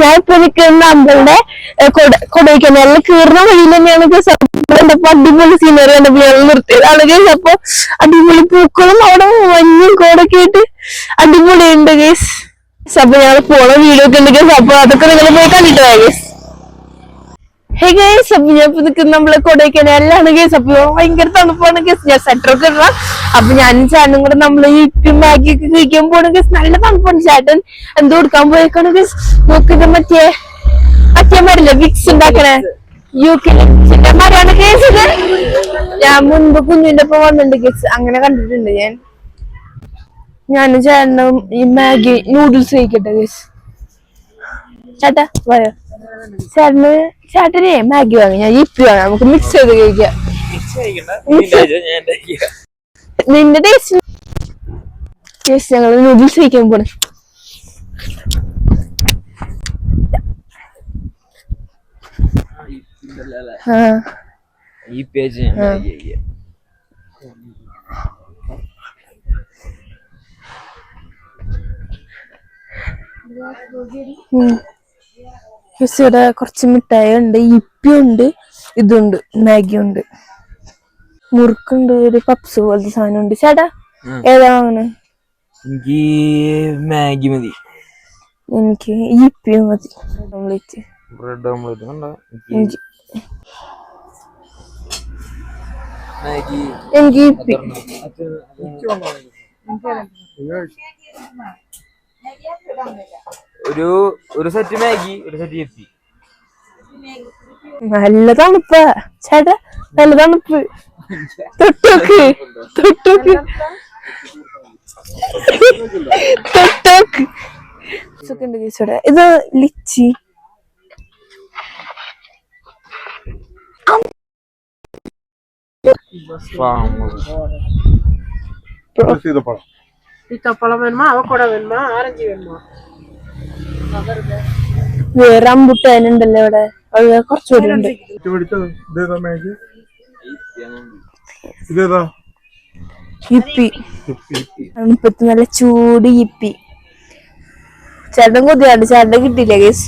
ഞാൻ ഇപ്പൊ നിൽക്കുന്ന അമ്പളുടെ നല്ല കീറുന്ന വഴിയിൽ തന്നെയാണ് കണ്ടപ്പോ അടിപൊളി സീനറി കണ്ടപ്പോ ഞങ്ങൾ നിർത്തിയതാണ് ഗസ് അപ്പൊ അടിപൊളി പൂക്കളും അവിടെ മഞ്ഞും കോടൊക്കെ ആയിട്ട് അടിപൊളിയുണ്ട് ഗേസ് അപ്പൊ ഞങ്ങൾ പോണ വീഡിയോ ഒക്കെ ഉണ്ട് ഗേസ് അപ്പൊ അതൊക്കെ നിങ്ങൾ പോയി കണ്ടിട്ടുണ്ടായി ഗേസ് ഹേ ഗേസ് അപ്പൊ ഞാൻ ഇപ്പൊ നിൽക്കുന്ന നമ്മളെ കൊടൈക്കനാലിലാണ്. ഗേസ് അപ്പൊ ഭയങ്കര തണുപ്പാണ് ഗേസ് ഞാൻ സെറ്റർ ഒക്കെ ഇടാം അപ്പൊ ഞാനും ചേട്ടനും കൂടെ നമ്മൾ ഇപ്പി മാഗി ഒക്കെ കഴിക്കാൻ പോണ ഗേസ് നല്ല തണുപ്പാണ് ചേട്ടൻ. എന്തോ കൊടുക്കാൻ പോയേക്കാണ് ഗേസ് നോക്കിത് മറ്റേ മറ്റേ മരില്ല വിക്സ് ഉണ്ടാക്കണേ? യു കെ മരാണ് ഗേസ് ഞാൻ മുൻപ് കുഞ്ഞിന്റെ ഒപ്പം വന്നിട്ടുണ്ട് ഗേസ് അങ്ങനെ കണ്ടിട്ടുണ്ട് ഞാൻ. ഞാനും ചേട്ടനും ഈ മാഗി നൂഡിൽസ് കഴിക്കട്ടെ ഗേസ് ചേട്ടാ വയോ ചേട്ടന് ചേട്ടനെ മാഗി വാങ്ങി ഞാൻ ഇപ്പി വാങ്ങാം നമുക്ക് മിക്സ് ചെയ്ത് കഴിക്കാം നിന്റെ ടേസ്റ്റ് ടേസ്റ്റ് ഞങ്ങൾ നൂഡിൽസ് കഴിക്കാൻ പോണേ ആ ഈ പേജ് ഇവിടെ കുറച്ച് മിഠായി ഉണ്ട് ഇപ്പി ഉണ്ട് ഇതുണ്ട് മാഗി ഉണ്ട്. മുറുക്കുണ്ട് ഒരു പപ്സ് പോലത്തെ സാധനം ഉണ്ട്. ചേട്ടാ ഏതാ വാങ്ങണേ? എനിക്ക് മാഗി മതി. എനിക്ക് ഇപ്പി മതി. ഓംലെറ്റ് ബ്രെഡ് ഓംലെറ്റ് കണ്ടോ എനിക്ക് എനിക്ക് ഇപ്പി. ഒരു ഒരു സെറ്റ് മാഗി ഒരു സെറ്റ് എത്തി നല്ല തണുപ്പ. ചേട്ടാ നല്ല തണുപ്പ്. തൊട്ടോക്ക് തൊട്ടോക്ക്. തൊട്ടോക്ക്. ചേച്ചോടെ ഇത് ലിച്ചി. சீதப்பழம் சீத்தாப்பழம் வேணுமா அவக்கோடா வேணுமா ஆரஞ்சு வேணுமா വേറെ അമ്പുട്ടേൻ ഉണ്ടല്ലോ ഇവിടെ അത് കുറച്ചുകൂടി ഉണ്ട് இது வெடிச்சது இதேதா மேகி இதேதா ഇപ്പി തണുപ്പത്ത് നല്ല ചൂട് ഇപ്പി ചേട്ടൻ കൊതിയാണ്ട് ചേട്ടൻ കിട്ടിയില്ല കേസ്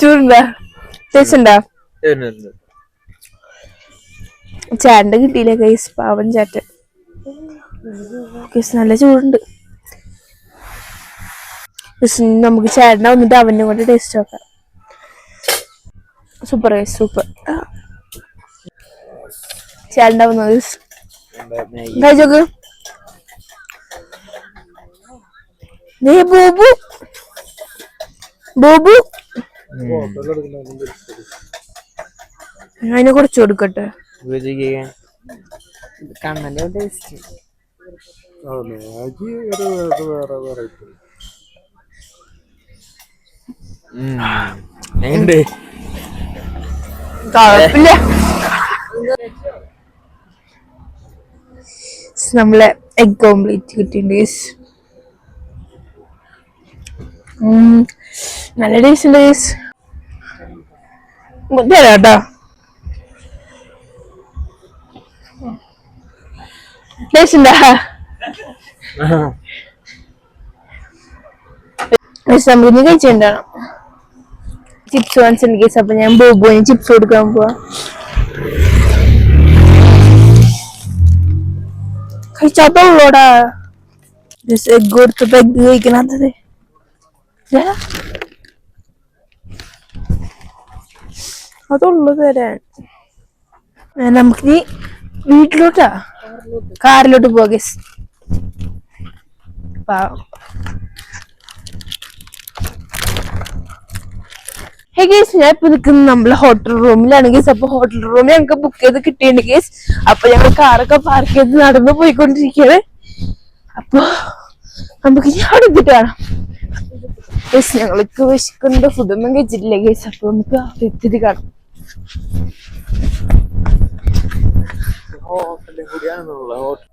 ചൂടുണ്ടാ? ടേസ്റ്റ് ഉണ്ടാ ചേട്ടന്റെ കിട്ടിയില്ല കേസ് പാവൻ ചേട്ടൻ കേസ് നല്ല ചൂടുണ്ട്. നമുക്ക് ചേട്ടനെ വന്നിട്ട് അവനെ കൊണ്ട് ടേസ്റ്റ് നോക്കാം. സൂപ്പർ കേസ് സൂപ്പർ ചേട്ടന്റെ വന്നത് കഴിച്ചോക്ക് നീ ബോബു. ബോബു? അതിനെ കുറച്ച് കൊടുക്കട്ടെ. നമ്മളെ എഗ് ഓംലേറ്റ് കിട്ടിയിട്ടുണ്ട് നല്ല ടേസ്റ്റ് ഉണ്ട് guys. ഉം, തരാം കേട്ടോ ടേസ്റ്റ് ഉണ്ടാ Guys, നമുക്ക് ഇനി കഴിച്ചിട്ടുണ്ടാണ് ചിപ്സ് വാങ്ങിച്ചിട്ടുണ്ട് കേസ് അപ്പൊ ഞാൻ ബോബുവിന് ചിപ്സ് കൊടുക്കാൻ പോവാ കഴിച്ചാത്തോളൂടാ എഗ് കൊടുത്തിട്ട് എഗ് കഴിക്കണത് അതുള്ളു തരാൻ. നമുക്ക് നീ വീട്ടിലോട്ടാ? കാറിലോട്ട് പോ ഗസ് ഹേ ഗേസ് ഞാൻ ഇപ്പൊ നിൽക്കുന്നത് നമ്മളെ ഹോട്ടൽ റൂമിലാണ് ഗേസ് അപ്പൊ ഹോട്ടൽ റൂമിൽ ഞങ്ങൾക്ക് ബുക്ക് ചെയ്ത് കിട്ടിയിട്ടുണ്ട് ഗേസ് അപ്പൊ ഞങ്ങൾ കാറൊക്കെ പാർക്ക് ചെയ്ത് നടന്നു പോയിക്കൊണ്ടിരിക്കുകയാണ്. അപ്പൊ നമുക്ക് ഞാൻ എടുത്തിട്ട് വേണം ഗേസ് ഞങ്ങൾക്ക് വിശക്കുന്നുണ്ട് ഫുഡൊന്നും കഴിച്ചിട്ടില്ല ഗേസ് അപ്പൊ നമുക്ക് എത്തിയിട്ട് കാണാം. ഹോട്ടലും കൂടിയാണെന്നുള്ള ഹോട്ടൽ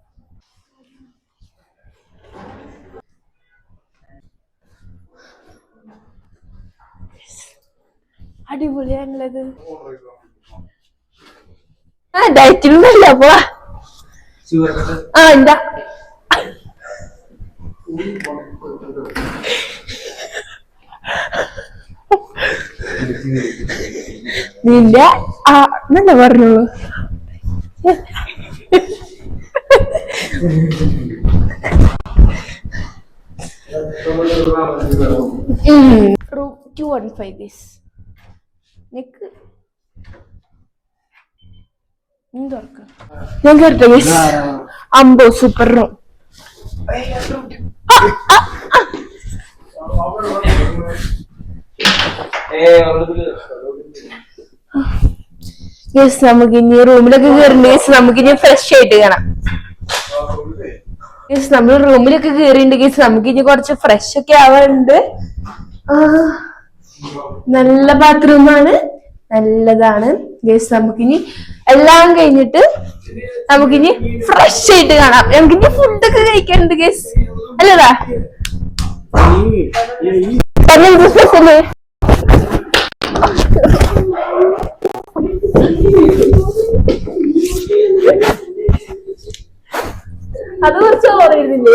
അടിപൊളിയാണുള്ളത് ആ ഡയറ്റിലൊന്നല്ല അപ്പൊ ആ എന്താ നിന്റെ ആ എന്നല്ല പറഞ്ഞോളൂ? Room two one five guys നിക്ക് ഞാൻ കേട്ടോ ഗൈസ് അമ്പോ സൂപ്പർ റൂം യെസ് നമുക്ക് ഇനി റൂമിലൊക്കെ കയറിണ്ട് യെസ് നമുക്ക് ഇനി ഫ്രഷ് ആയിട്ട് കാണാം യെസ് നമ്മൾ റൂമിലൊക്കെ കയറിണ്ട് യെസ് നമുക്ക് ഇനി കുറച്ച് ഫ്രഷ് ഒക്കെ ആവാറുണ്ട്. നല്ല ബാത്റൂമാണ് നല്ലതാണ്. യെസ് നമുക്കിനി എല്ലാം കഴിഞ്ഞിട്ട് നമുക്കിനി ഫ്രഷ് ആയിട്ട് കാണാം. നമുക്കിനി ഫുഡൊക്കെ കഴിക്കാനുണ്ട് ഗേസ് അല്ലതാ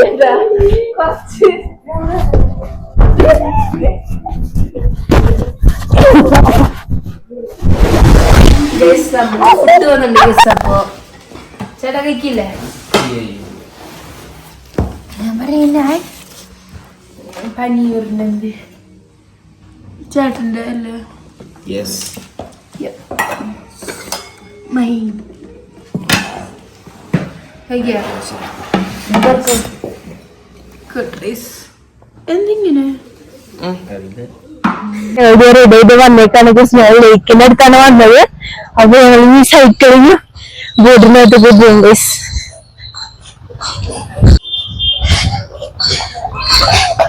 കുറച്ച് ഫുഡ് വന്നിട്ടുണ്ട് ഗസ് അപ്പോ ചേട്ടാ കഴിക്കില്ലേ ഞാൻ പറയുന്ന പനീറിനുണ്ട് ചേട്ടന്റെ അല്ലേ മൈ മൈൻ എന്തിങ്ങനെ? റെഡി വന്നേക്കാണ് ഞാൻ ലേക്കിന്റെ അടുത്താണ് വന്നത്. അപ്പൊ ഞങ്ങൾ ഈ സൈക്കിളിന് ബോട്ടിനകത്ത് പോകും ഗൈസ് Thank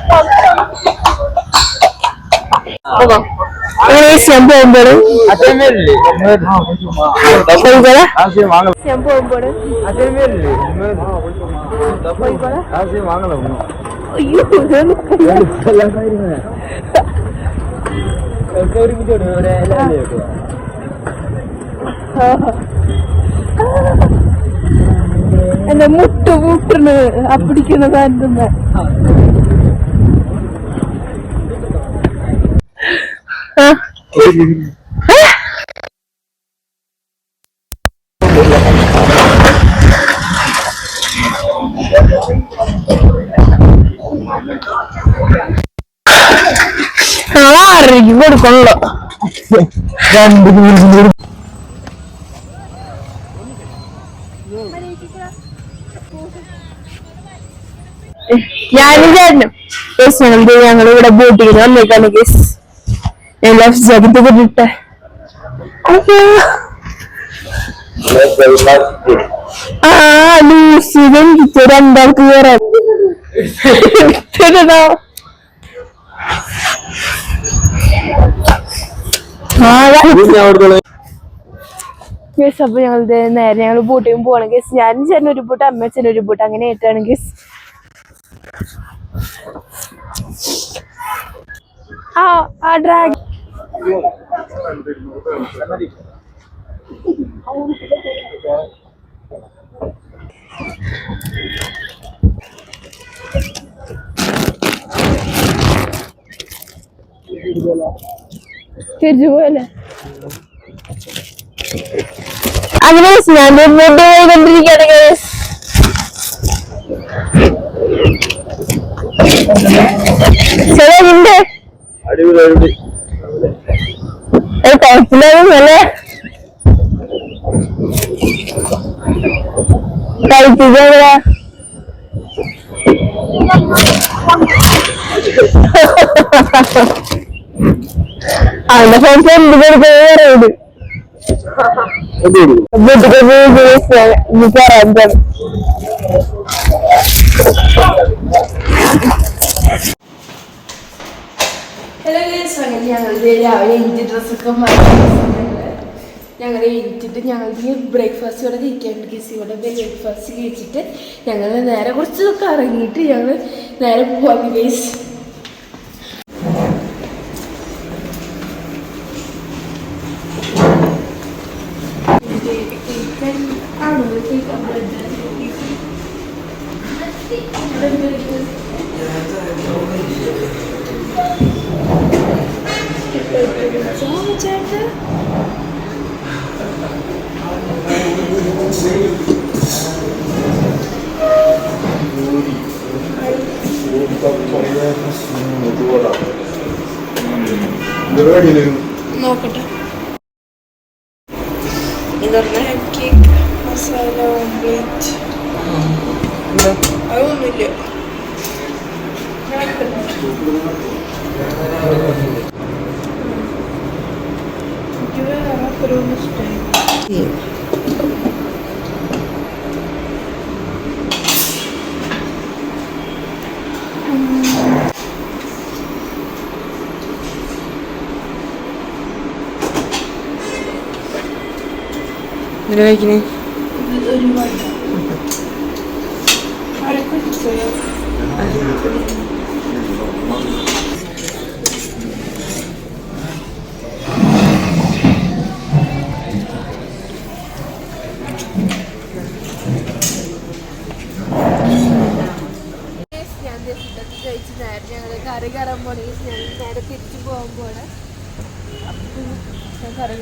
പോകുമ്പോഴും ഇതൊന്നും എന്റെ മുട്ട് മുട്ടണ് അപ്പിടിക്കുന്ന ആറരയ്ക്ക് കൊടുക്കണല്ലോ രണ്ട് ഞാനും ചേട്ടനും ഞങ്ങൾ ഇവിടെ ബോട്ടിങ്ങിന് വന്നേക്കാണ് യെസ് ലൈഫ് ജാക്കറ്റ് കിട്ടിട്ടെ ആ ലൂസി എനിക്ക് രണ്ടാൾക്ക് കയറാൻ ഗസ് അപ്പൊ ഞങ്ങൾ നേരെ ഞങ്ങൾ ബോട്ടിയും പോണ ഗസ് ഞാൻ ചേട്ടൻ ഒരു ബോട്ട് അമ്മ ചേട്ടൻ ഒരു ബോട്ട് അങ്ങനെ ആയിട്ടാണ് ഗസ് ആ ആ ഡ്രാഗ് തിരിച്ചു പോലെ അങ്ങനെ ഞാൻ മുന്നോട്ട് പോയിക്കൊണ്ടിരിക്കുകയാണ് guys. ചേട്ടാ നിന്റെ കുഴപ്പമില്ലാതെ നല്ല കഴിപ്പിക്കാ അവന്റെ ഫ്രണ്ട്സ് എന്ത് കൊടുക്കുന്നത് ഹലോ ഞങ്ങൾ രാവിലെ ഞങ്ങൾ എഴുതിട്ട് ഞങ്ങൾ ബ്രേക്ക്ഫാസ്റ്റ് ഇവിടെ കഴിക്കാണ്ട് കിസിയുടെ ബ്രേക്ക്ഫാസ്റ്റ് കഴിച്ചിട്ട് ഞങ്ങൾ നേരെ കുറച്ച് ഇറങ്ങിയിട്ട് ഞങ്ങൾ നേരെ പോവാം ഗൈസ് നോക്കട്ടെ. ഇതൊന്ന് കേക്ക് മസാല ഓംപ്ലേറ്റ് അതൊന്നുമില്ല. kurulmuştu. İyi. Nereye gidin? Ölüm var. Harika bir şey. കറി കയറാൻ പോണേ. ഞാൻ നേരെ തിരിച്ചു പോകാൻ ഞാൻ കറി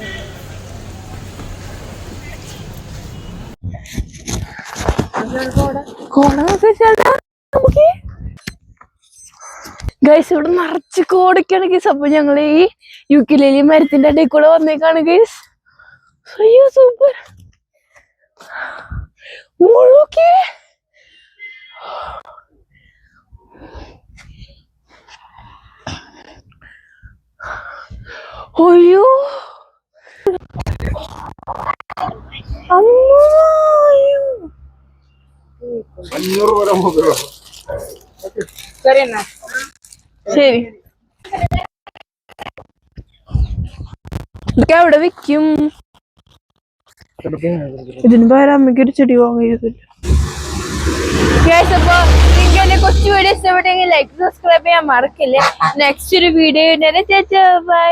ഗൈസ് ഇവിടെ നിറച്ച് കോടൊക്കെയാണ് അപ്പൊ ഞങ്ങൾ ഈ യുക്കിലേലി മരത്തിന്റെ അടിയിൽ കൂടെ വന്നേക്കാണ് ഗൈസ് അയ്യോ സൂപ്പർ മുഴുക്കി അയ്യോ. ശരി ഇതൊക്കെ എവിടെ വിൽക്കും ഇതിന് പകരം അമ്മയ്ക്ക് ഒരു ചെടി അപ്പൊ നിങ്ങൾക്ക് കൊച്ചു ഇഷ്ടപ്പെട്ടെങ്കിൽ ലൈക്ക് സബ്സ്ക്രൈബ് ചെയ്യാൻ മറക്കില്ലേ? നെക്സ്റ്റ് ഒരു വീഡിയോ ചേച്ചാ ബൈ